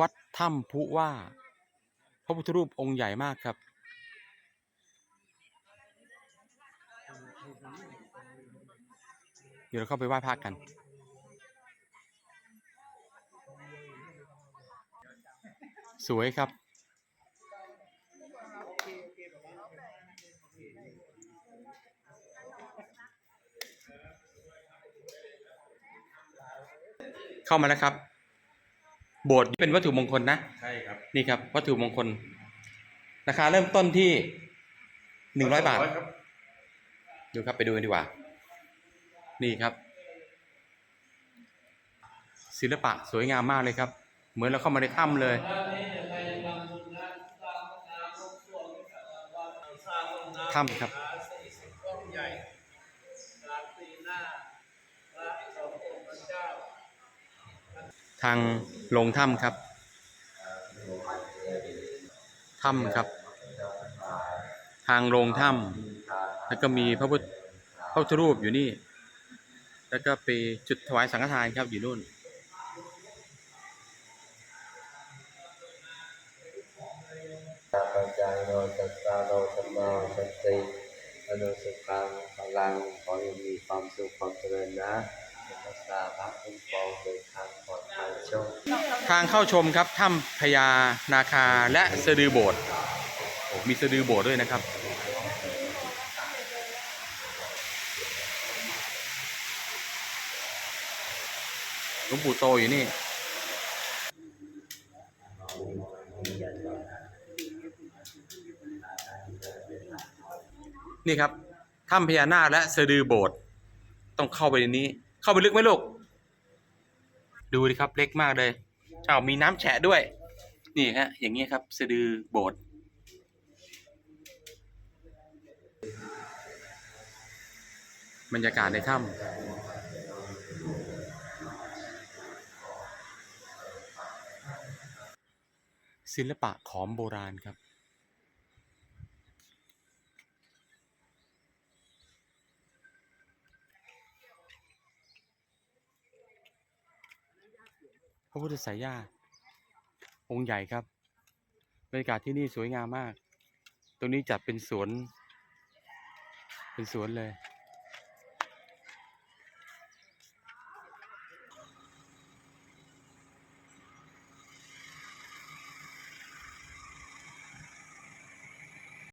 วัดถ้ำพุว่า พระพุทธรูปองค์ใหญ่มากครับ เดี๋ยวเราเข้าไปไหว้พระกัน สวยครับเข้ามาแล้วครับ โบสถ์เป็นวัตถุมงคลนะใช่ครับนี่ครับ วัตถุมงคล ราคาเริ่มต้นที่หนึ่งร้อยบาทครับดูครับไปดูกันดีกว่า นี่ครับ ศิลปะสวยงามมากเลยครับ เหมือนเราเข้ามาในถ้ำเลยถ้ำครับ ทางลงถ้ำครับถ้ำครับ ทางลงถ้ำแล้วก็มีพระพุทธพระพุทธรูปอยู่นี่ แล้วก็ไปจุดถวายสังฆทานครับอยู่นู่นปัจจายโนตัสสะโนสัมมาสัมพุทธอนุสุขังพลังขอให้มีความสุขความเจริญนะ รักษาพระคุ้มครองโดยทางปลอดภัยโชคทางเข้าชมครับถ้ำพญานาคาและสะดือโบสถ์โอ้มีสะดือโบสถ์ด้วยนะครับ หลวงปู่โตอยู่นี่ นี่ครับถ้ำพญานาคและสะดือโบสถ์ต้องเข้าไปในนี้ เข้าไปลึกไหมลูก ดูดิครับเล็กมากเลยอ้าวมีน้ำแฉะด้วย นี่ฮะ อย่างเงี้ยครับสะดือโบสถ์บรรยากาศในถ้ำศิลปะขอมโบราณครับ ระพุทธสายญาติองค์ใหญ่ครับบรรยากาศที่นี่สวยงามมาก ตรงนี้จัดเป็นสวน เป็นสวนเลย